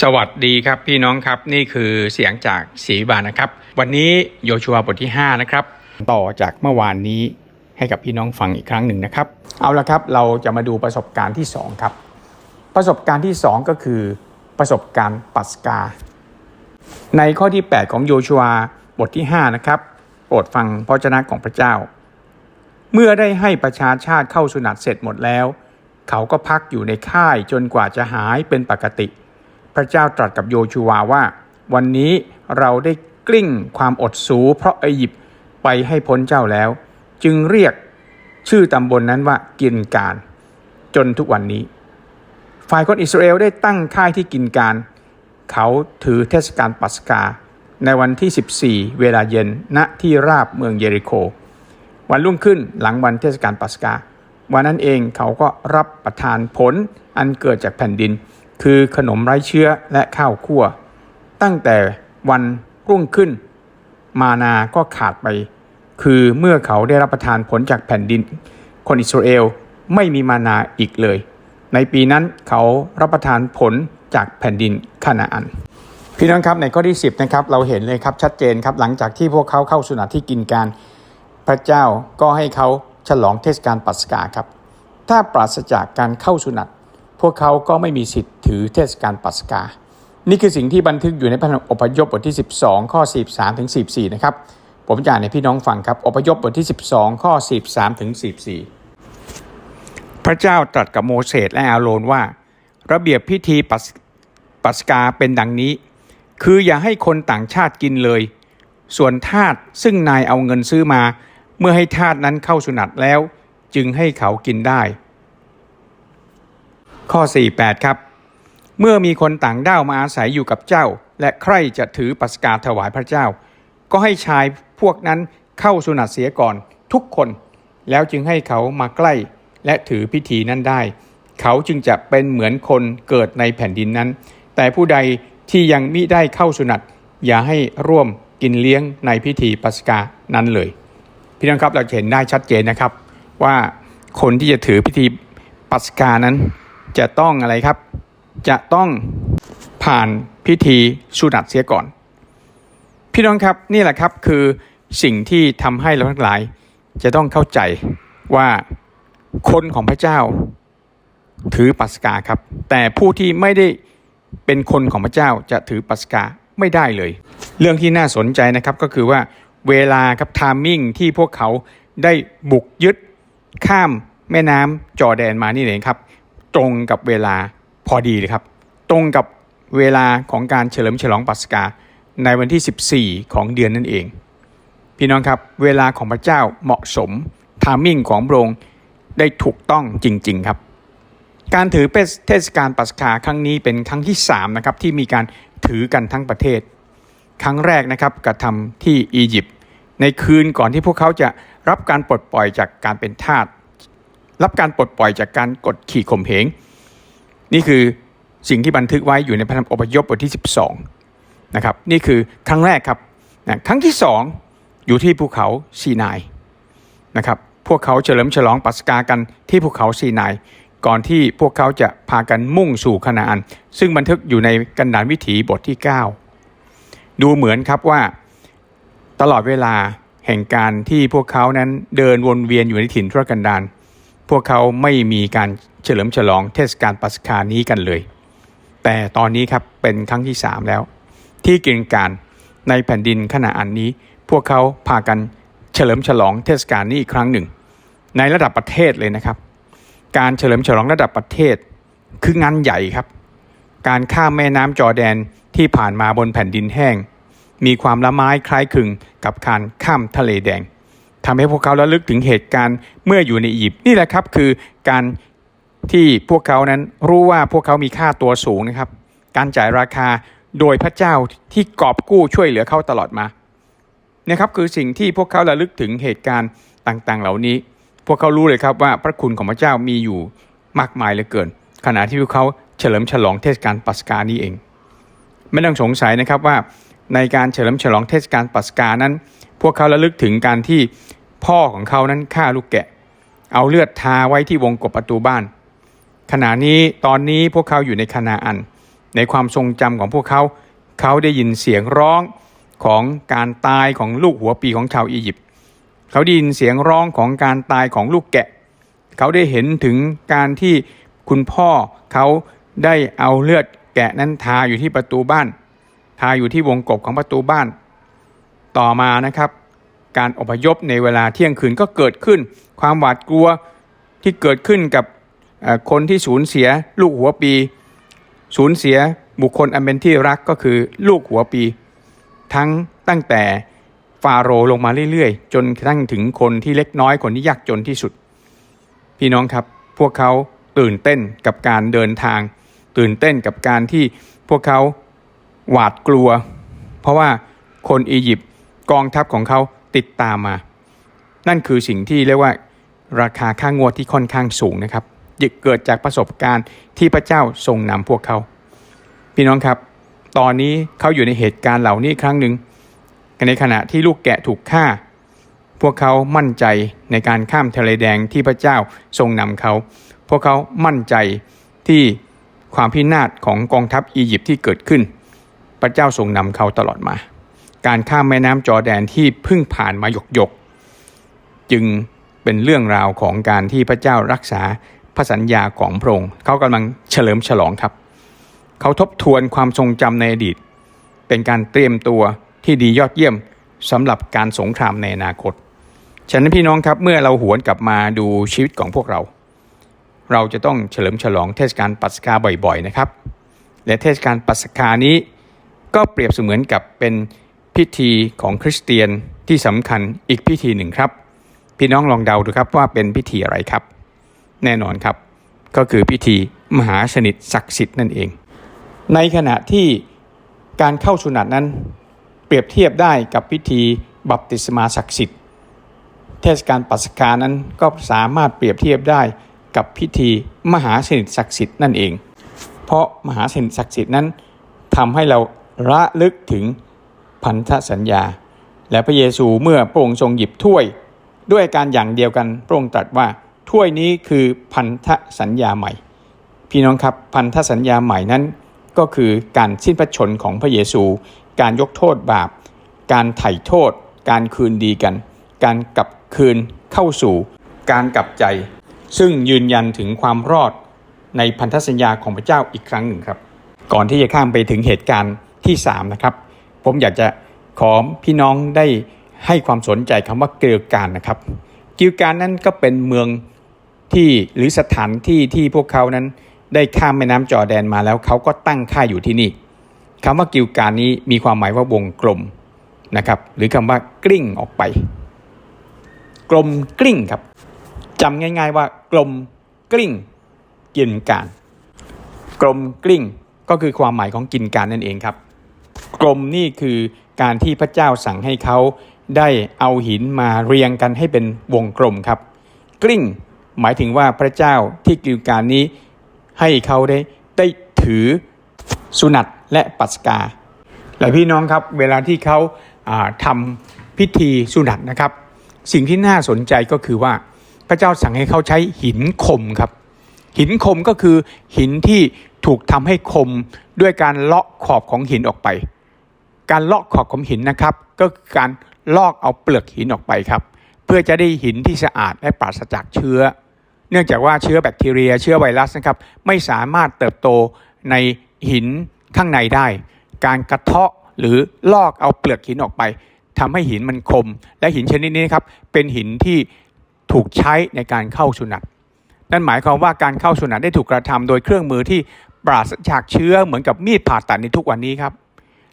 สวัสดีครับพี่น้องครับนี่คือเสียงจากศรีบานนะครับ วันนี้โยชัวบทที่ 5 นะครับ ต่อจากเมื่อวานนี้ให้กับพี่น้องฟังอีกครั้งหนึ่งนะครับ เอาละครับเราจะมาดูประสบการณ์ที่ 2 ครับ ประสบการณ์ที่ 2 ก็คือ ประสบการณ์ปัสกา ในข้อที่ 8 ของโยชัวบทที่ 5 นะครับโปรดฟังพระเจนะของพระเจ้า เมื่อได้ให้ประชาชาติเข้าสุนัตเสร็จหมดแล้ว เขาก็พักอยู่ในค่ายจนกว่าจะหายเป็นปกติ พระเจ้าตรัสกับโยชูวาว่า วันนี้เราได้กลิ้งความอดสูเพราะอียิปต์ไปให้พ้นเจ้าแล้ว จึงเรียกชื่อตำบลนนั้นว่ากินการ จนทุกวันนี้ ฝ่ายคนอิสราเอลได้ตั้งค่ายที่กินการ เขาถือเทศกาลปัสกา ในวันที่ 14 เวลาเย็นณที่ราบเมืองเยริโค วันรุ่งขึ้นหลังวันเทศกาลปัสกา วันนั้นเองเขาก็รับประทานผลอันเกิดจากแผ่นดิน คือขนมไร้เชื้อและข้าวคั่ว ตั้งแต่วันรุ่งขึ้น มานาก็ขาดไป คือเมื่อเขาได้รับประทานผลจากแผ่นดิน คนอิสราเอลไม่มีมานาอีกเลย ในปีนั้นเขารับประทานผลจากแผ่นดินคานาอันพี่น้องครับในข้อที่ 10นะครับเราเห็นเลยครับชัดเจนครับหลังจากที่พวกเขาเข้าสุนัตที่กินการ พระเจ้าก็ให้เขาฉลองเทศกาลปัสกาครับ ถ้าปราศจากการเข้าสุนัตพวกเขาก็ไม่มีสิทธิ ถือเทศกาลปัสกา นี่คือสิ่งที่บันทึกอยู่ในพระธรรมอพยพบทที่ 12 ข้อ43ถึง44นะครับ ผมจะอ่านให้พี่น้องฟังครับอพยพบทที่ 12 ข้อ43ถึง44พระเจ้าตรัสกับโมเสสและอาโรนว่า ระเบียบพิธีปัสปัสกาเป็นดังนี้ คืออย่าให้คนต่างชาติกินเลย ส่วนทาสซึ่งนายเอาเงินซื้อมา เมื่อให้ทาสนั้นเข้าสุนัตแล้ว จึงให้เขากินได้ ข้อ 48 ครับ เมื่อมีคนต่างด้าวมาอาศัยอยู่กับเจ้า และใครจะถือปัสกาถวายพระเจ้า ก็ให้ชายพวกนั้นเข้าสุนัตเสียก่อนทุกคน แล้วจึงให้เขามาใกล้ และถือพิธีนั้นได้ เขาจึงจะเป็นเหมือนคนเกิดในแผ่นดินนั้น แต่ผู้ใดที่ยังมิได้เข้าสุนัตอย่าให้ร่วมกินเลี้ยงในพิธีปัสกานั้นเลย พี่น้องครับเราจะเห็นได้ชัดเจนนะครับ ว่าคนที่จะถือพิธีปัสกานั้นจะต้องอะไรครับ จะต้องผ่านพิธีสุนัตเสียก่อน พี่น้องครับนี่แหละครับคือสิ่งที่ทำให้เราทั้งหลาย จะต้องเข้าใจว่าคนของพระเจ้าถือปัสกาครับ แต่ผู้ที่ไม่ได้เป็นคนของพระเจ้าจะถือปัสกาไม่ได้เลย เรื่องที่น่าสนใจนะครับก็คือว่าเวลาครับทามมิ่งที่พวกเขาได้บุกยึดข้ามแม่น้ำจอแดนมานี่เองครับ ตรงกับเวลา อดีเลยครับ ตรงกับเวลาของการเฉลิมฉลองปัสกาในวันที่ 14 ของเดือนนั่นเอง พี่น้องครับเวลาของพระเจ้าเหมาะสมทามมิ่งของพระองค์ได้ถูกต้องจริง ๆครับ การถือเป็นเทศกาลปัสกาครั้งนี้เป็นครั้งที่3นะครับที่มีการถือกันทั้งประเทศ ครั้งแรกนะครับกระทำที่อียิปต์ในคืนก่อนที่พวกเขาจะรับการปลดปล่อยจากการเป็นทาสรับการปลดปล่อยจากการกดขี่ข่มเหง นี่คือสิ่งที่บันทึกไว้อยู่ในพระธรรมอพยพบทที่ 12นะครับนี่คือครั้งแรกครับนะครั้งที่สองอยู่ที่ภูเขาซีนายนะครับพวกเขาเฉลิมฉลองปัสกากันที่ภูเขาซีนายก่อนที่พวกเขาจะพากันมุ่งสู่คณาอัน ซึ่งบันทึกอยู่ในกันดารวิถีบทที่ 9 ดูเหมือนครับว่าตลอดเวลาแห่งการที่พวกเขานั้นเดินวนเวียนอยู่ในถิ่นทุรกันดาร พวกเขาไม่มีการเฉลิมฉลองเทศกาลปัสกานี้กันเลย แต่ตอนนี้ครับเป็นครั้งที่ 3 แล้ว ที่กินการในแผ่นดินขณะอันนี้ พวกเขาพากันเฉลิมฉลองเทศกาลนี้อีกครั้งหนึ่ง ในระดับประเทศเลยนะครับ การเฉลิมฉลองระดับประเทศคืองานใหญ่ครับ การข้ามแม่น้ำจอแดนที่ผ่านมาบนแผ่นดินแห้ง มีความละไม้คล้ายคลึงกับการข้ามทะเลแดง ทำให้พวกเขาระลึกถึงเหตุการณ์เมื่ออยู่ในอียิปต์นี่แหละครับคือการที่พวกเขานั้นรู้ว่าพวกเขามีค่าตัวสูงนะครับ การจ่ายราคาโดยพระเจ้าที่กอบกู้ช่วยเหลือเขาตลอดมานะครับคือสิ่งที่พวกเขาระลึกถึงเหตุการณ์ต่างๆ เหล่านี้ พวกเขารู้เลยครับว่าพระคุณของพระเจ้ามีอยู่มากมายเหลือเกิน ขณะที่พวกเขาเฉลิมฉลองเทศกาลปัสกานี้เอง ไม่ต้องสงสัยนะครับว่าในการเฉลิมฉลองเทศกาลปัสกานั้น พวกเขาระลึกถึงการที่ พ่อของเขานั้นฆ่าลูกแกะ เอาเลือดทาไว้ที่วงกบประตูบ้าน ขณะนี้ตอนนี้พวกเขาอยู่ในคณาอัน ในความทรงจำของพวกเขา เขาได้ยินเสียงร้องของการตายของลูกหัวปีของชาวอียิปต์เขาได้ยินเสียงร้องของการตายของลูกแกะ เขาได้เห็นถึงการที่คุณพ่อเขาได้เอาเลือดแกะนั้นทาอยู่ที่ประตูบ้าน ทาอยู่ที่วงกบของประตูบ้าน ต่อมานะครับ การอพยพในเวลาเที่ยงคืนก็เกิดขึ้น ความหวาดกลัวที่เกิดขึ้นกับคนที่สูญเสียลูกหัวปี สูญเสียบุคคลอันเป็นที่รักก็คือลูกหัวปี ทั้งตั้งแต่ฟาโรลงมาเรื่อยๆ จนกระทั่งถึงคนที่เล็กน้อยคนที่ยากจนที่สุด พี่น้องครับพวกเขาตื่นเต้นกับการเดินทาง ตื่นเต้นกับการที่พวกเขาหวาดกลัว เพราะว่าคนอียิปต์กองทัพของเขา ติดตามมา นั่นคือสิ่งที่เรียกว่าราคาค่างวดที่ค่อนข้างสูงนะครับเกิดจากประสบการณ์ที่พระเจ้าทรงนำพวกเขา พี่น้องครับ ตอนนี้เขาอยู่ในเหตุการณ์เหล่านี้ครั้งหนึ่งในขณะที่ลูกแกะถูกฆ่า พวกเขามั่นใจในการข้ามทะเลแดงที่พระเจ้าทรงนำเขา พวกเขามั่นใจที่ความพินาศของกองทัพอียิปต์ที่เกิดขึ้น พระเจ้าทรงนำเขาตลอดมา การข้ามแม่น้ำจอแดนที่เพิ่งผ่านมาหยกหยกจึงเป็นเรื่องราวของการที่พระเจ้ารักษาพระสัญญาของพระองค์เขากำลังเฉลิมฉลองครับ เขาทบทวนความทรงจำในอดีต เป็นการเตรียมตัวที่ดียอดเยี่ยมสำหรับการสงครามในอนาคต ฉะนั้นพี่น้องครับเมื่อเราหวนกลับมาดูชีวิตของพวกเรา เราจะต้องเฉลิมฉลองเทศกาลปัสกาบ่อยๆนะครับ และเทศกาลปัสกานี้ก็เปรียบเสมือนกับเป็น พิธีของคริสเตียนที่สำคัญอีกพิธีหนึ่งครับ พี่น้องลองเดาดูครับว่าเป็นพิธีอะไรครับ แน่นอนครับ ก็คือพิธีมหาสนิทศักดิ์สิทธิ์นั่นเอง ในขณะที่การเข้าสุนัตนั้น เปรียบเทียบได้กับพิธีบัพติศมาศักดิ์สิทธิ์ เทศกาลปัสกานั้นก็สามารถเปรียบเทียบได้กับพิธีมหาสนิทศักดิ์สิทธิ์นั่นเอง เพราะมหาสนิทศักดิ์สิทธิ์นั้นทำให้เราระลึกถึง พันธสัญญา และพระเยซูเมื่อพระองค์ทรงหยิบถ้วย ด้วยการอย่างเดียวกันพระองค์ตรัสว่าถ้วยนี้คือพันธสัญญาใหม่ พี่น้องครับพันธสัญญาใหม่นั้น ก็คือการสิ้นพระชนของพระเยซู การยกโทษบาป การไถ่โทษ การคืนดีกัน การกลับคืนเข้าสู่การกลับใจ ซึ่งยืนยันถึงความรอดในพันธสัญญาของพระเจ้าอีกครั้งหนึ่งครับ ก่อนที่จะข้ามไปถึงเหตุการณ์ที่ 3 นะครับ ผมอยากจะขอพี่น้องได้ให้ความสนใจคำว่าเกลือการนะครับ กิลการนั้นก็เป็นเมืองที่หรือสถานที่ที่พวกเขานั้นได้ข้ามแม่น้ำจอแดนมาแล้วเขาก็ตั้งค่ายอยู่ที่นี่คำว่ากิลการนี้มีความหมายว่าวงกลมนะครับ หรือคำว่ากลิ้งออกไป กลมกลิ้งครับจำง่าย ๆว่ากลมกลิ้งกินการ กลมกลิ้งก็คือความหมายของกินการนั่นเองครับ กลมนี่คือการที่พระเจ้าสั่งให้เขาได้เอาหินมาเรียงกันให้เป็นวงกลมครับ กลิ้งหมายถึงว่าพระเจ้าที่กิลการนี้ให้เขาได้ได้ถือสุนัตและปัสกา และพี่น้องครับเวลาที่เขาาทำพิธีสุนัตนะครับ สิ่งที่น่าสนใจก็คือว่าพระเจ้าสั่งให้เขาใช้หินคมครับ หินคมก็คือหินที่ถูกทำให้คมด้วยการเลาะขอบของหินออกไป การเลาะขอบของหินนะครับ ก็คือการลอกเอาเปลือกหินออกไปครับ เพื่อจะได้หินที่สะอาดและปราศจากเชื้อ เนื่องจากว่าเชื้อแบคทีเรีย เชื้อไวรัสนะครับ ไม่สามารถเติบโตในหินข้างในได้ การกระเทาะหรือลอกเอาเปลือกหินออกไปทำให้หินมันคม และหินชนิดนี้นครับเป็นหินที่ถูกใช้ในการเข้าสุนัตนั่นหมายความว่าการเข้าสุนัตได้ถูกกระทำโดยเครื่องมือที่ปราศจากเชื้อเหมือนกับมีดผ่าตัดในทุกวันนี้ครับ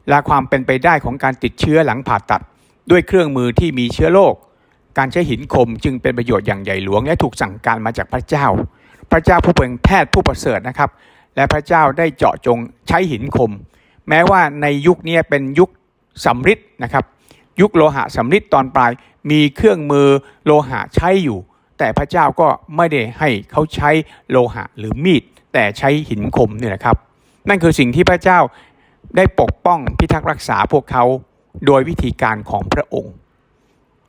และความเป็นไปได้ของการติดเชื้อหลังผ่าตัด ด้วยเครื่องมือที่มีเชื้อโรคการใช้หินคมจึงเป็นประโยชน์อย่างใหญ่หลวง และถูกสั่งการมาจากพระเจ้า พระเจ้าผู้เป็นแพทย์ผู้ประเสริฐนะครับ และพระเจ้าได้เจาะจงใช้หินคม แม้ว่าในยุคนี้เป็นยุคสำริดนะครับ ยุคโลหะสำริดตอนปลายมีเครื่องมือโลหะใช้อยู่ แต่พระเจ้าก็ไม่ได้ให้เขาใช้โลหะหรือมีด แต่ใช้หินคมเนี่ยนะครับ นั่นคือสิ่งที่พระเจ้า ได้ปกป้องพิทักษ์รักษาพวกเขาโดยวิธีการของพระองค์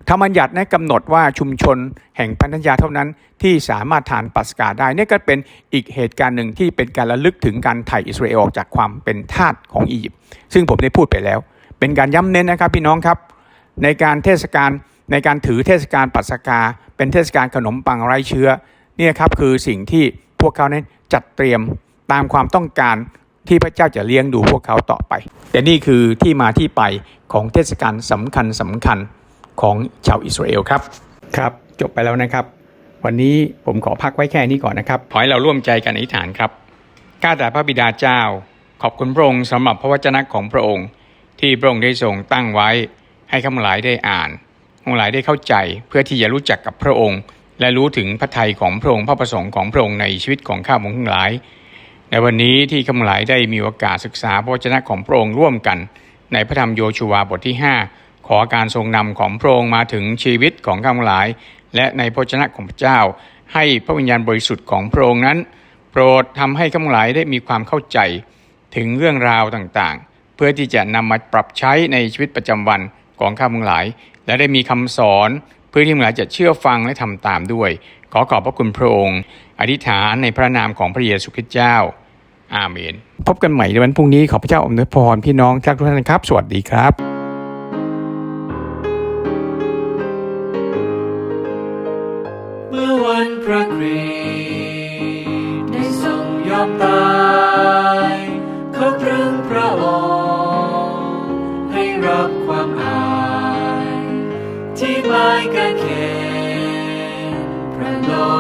ธรรมัญญัตินั้กำหนดว่าชุมชนแห่งพันธญาเท่านั้นที่สามารถทานปัสกาได้นี่ก็เป็นอีกเหตุการณ์หนึ่งที่เป็นการระลึกถึงการไถ่อิสราเอลออกจากความเป็นทาสของอียิปต์ซึ่งผมได้พูดไปแล้ว เป็นการย้ำเน้นนะครับพี่น้องครับ ในการเทศกาลในการถือเทศกาลปัสกา เป็นเทศกาลขนมปังไร้เชื้อเนี่ยครับคือสิ่งที่พวกเขานั้นจัดเตรียมตามความต้องการ ที่พระเจ้าจะเลี้ยงดูพวกเขาต่อไป แต่นี่คือที่มาที่ไปของเทศกาลสำคัญสำคัญของชาวอิสราเอลครับ ครับจบไปแล้วนะครับ วันนี้ผมขอพักไว้แค่นี้ก่อนนะครับ ขอให้เราร่วมใจกันอธิษฐานครับข้าแต่พระบิดาเจ้า ขอบคุณพระองค์สำหรับพระวจนะของพระองค์ ที่พระองค์ได้ทรงตั้งไว้ ให้ข้าพหลายได้อ่านข้าพหลายได้เข้าใจเพื่อที่จะรู้จักกับพระองค์ และรู้ถึงพระทัยของพระองค์พระประสงค์ของพระองค์ในชีวิตของข้าพงทั้งหลาย ในวันนี้ที่ข้าหลายได้มีโอกาสศึกษาพระวจนะของพระองค์ร่วมกัน ในพระธรรมโยชูวาบทที่ 5 ขอการทรงนำของพระองค์มาถึงชีวิตของข้าหลาย และในพระวจนะของพระเจ้า ให้พระวิญญาณบริสุทธิ์ของพระองค์นั้น โปรดทำให้ข้าหลายได้มีความเข้าใจถึงเรื่องราวต่างๆ เพื่อที่จะนำมาปรับใช้ในชีวิตประจำวันของข้าหลาย และได้มีคำสอน เพื่อที่ข้งหลายจะเชื่อฟังและทำตามด้วย ขอขอบพระคุณพระองค์ อธิษฐานในพระนามของพระเยซูคริสต์เจ้า อาเมน พบกันใหม่ในวันพรุ่งนี้ขอพระเจ้าอำนวยพรพี่น้องทุกท่านครับ สวัสดีครับ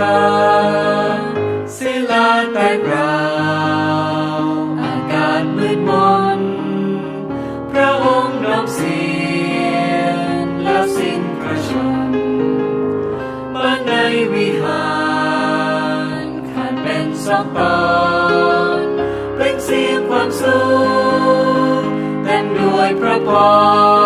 คาศิลาแตกราวอากาศมืดมน พระองค์น้อมเสียงแล้วสิ้นพระชนบ้านในวิหารขาดเป็นสองตอนเปล่งเสียงความสุขเต็มด้วยพระพร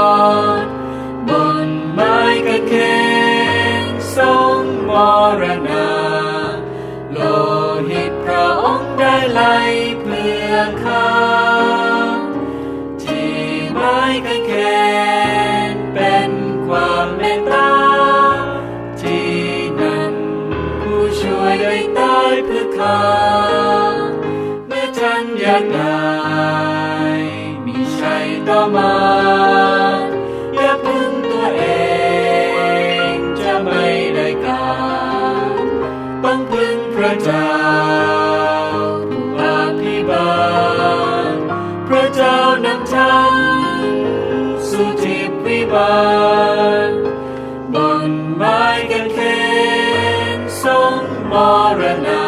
ยเพื่อข้าเมื่อท่านอยากได้มีชัยต่อมาอย่าพึ่งตัวเองจะไม่ได้การต้องพึ่งพระเจ้าผู้อภิบาลพระเจ้านำทางสู่ทิพย์วิบากบนไม้กางเขนทรงมรณา